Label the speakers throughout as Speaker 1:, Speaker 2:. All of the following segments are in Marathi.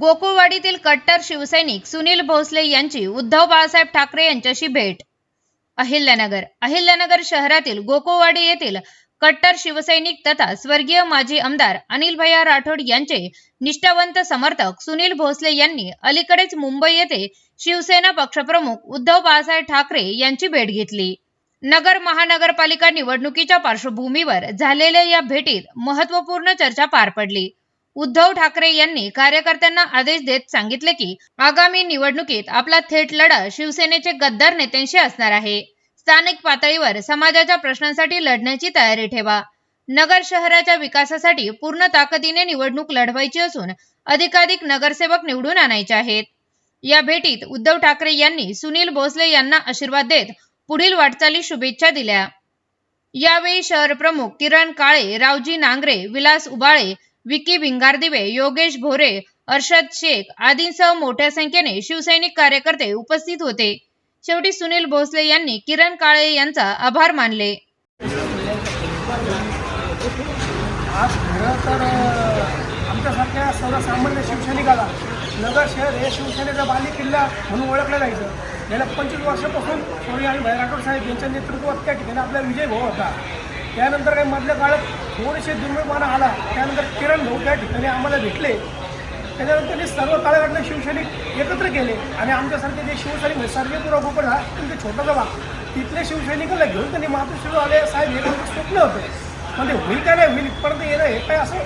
Speaker 1: गोकुळवाडीतील कट्टर शिवसैनिक सुनील भोसले यांची उद्धव बाळासाहेब ठाकरे यांच्याशी भेट. अहिल्यानगर अहिल्यानगर शहरातील गोकुळवाडी येथील कट्टर शिवसैनिक तथा स्वर्गीय माजी आमदार अनिल भैया राठोड यांचे निष्ठावंत समर्थक सुनील भोसले यांनी अलीकडेच मुंबई येथे शिवसेना पक्षप्रमुख उद्धव बाळासाहेब ठाकरे यांची भेट घेतली. नगर महानगरपालिका निवडणुकीच्या पार्श्वभूमीवर झालेल्या या भेटीत महत्त्वपूर्ण चर्चा पार पडली. उद्धव ठाकरे यांनी कार्यकर्त्यांना आदेश देत सांगितले की आगामी निवडणुकीत आपला थेट लढा शिवसेनेचे गद्दार नेत्यांशी असणार आहे. स्थानिक पातळीवर समाजाच्या प्रश्नांसाठी लढण्याची तयारी ठेवा. नगर शहराच्या विकासासाठी पूर्ण ताकदीने निवडणूक लढवायची असून अधिकाधिक नगरसेवक निवडून आणायचे आहेत. या भेटीत उद्धव ठाकरे यांनी सुनील भोसले यांना आशीर्वाद देत पुढील वाटचाली शुभेच्छा दिल्या. यावेळी शहर प्रमुख किरण काळे रावजी नांगरे विलास उबाळे विकी भिंगारदिवे योगेश भोरे अर्षद शेख आदींसह मोठ्या संख्येने शिवसैनिक कार्यकर्ते उपस्थित होते. शेवटी सुनील भोसले यांनी किरण काळे यांचा आभार मानले.
Speaker 2: आज खरं तर आमच्यासारख्या सर्वसामान्य शिवसैनिकाला नगर शहर हे शिवसेनेचा बाली किल्ला म्हणून ओळखलं जायचं. गेल्या पंचवीस वर्षापासून सोनी आणि भाई राठोड साहेब यांच्या नेतृत्वात त्या ठिकाणी आपला विजय भाऊ होता. त्यानंतर काही मधल्या काळात थोडेसे दुर्मिळपणा आला. त्यानंतर किरण भाऊ त्या ठिकाणी आम्हाला भेटले. त्याच्यानंतर त्यांनी सर्व काळाकडले शिवसैनिक एकत्र केले. आणि आमच्यासारखे जे शिवसैनिक म्हणजे सर्वेपुरा गोकुळ हा तुमचे छोटासा भाग तिथले शिवसैनिकाला घेऊन त्यांनी मातोश्री आले. साहेब हे आमचं स्वप्न होतं. म्हणजे होईल का नाही होईल इथपर्यंत येणं हे काही असं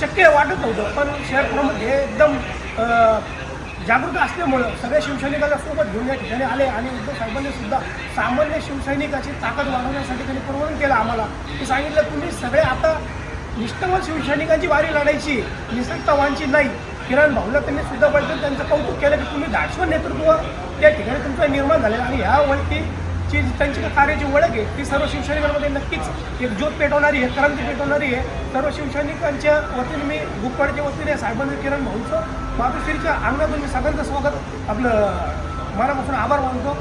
Speaker 2: शक्य वाटत नव्हतं. पण शहर प्रमुख हे एकदम जागृत असल्यामुळं सगळ्या शिवसैनिकाला सोबत घेऊन या ठिकाणी आले आणि उद्धव साहेबांनी सुद्धा सामान्य शिवसैनिकाची ताकद वाढवण्यासाठी त्यांनी प्रबोधन केलं आम्हाला. की सांगितलं तुम्ही सगळे आता निष्ठावान शिवसैनिकांची वारी लढायची निसक्तवांची नाही. किरण भाऊला त्यांनी सुद्धा पडतं त्यांचं कौतुक केलं की तुम्ही धाडसवर नेतृत्व त्या ठिकाणी तुमचं निर्माण झालेलं आणि ह्या ओळखीची त्यांची कार्याची ओळख आहे ती सर्व शिवसैनिकांमध्ये नक्कीच एक ज्योत पेटवणारी आहे क्रांती पेटवणारी आहे. सर्व शिवसैनिकांच्या वतीने मी गुप्पाडच्या वतीने साहेबांनी किरण भाऊंचं मातोश्रीच्या अंगातून मी सगळ्यांचं स्वागत. आपलं मनापासून आभार मानतो.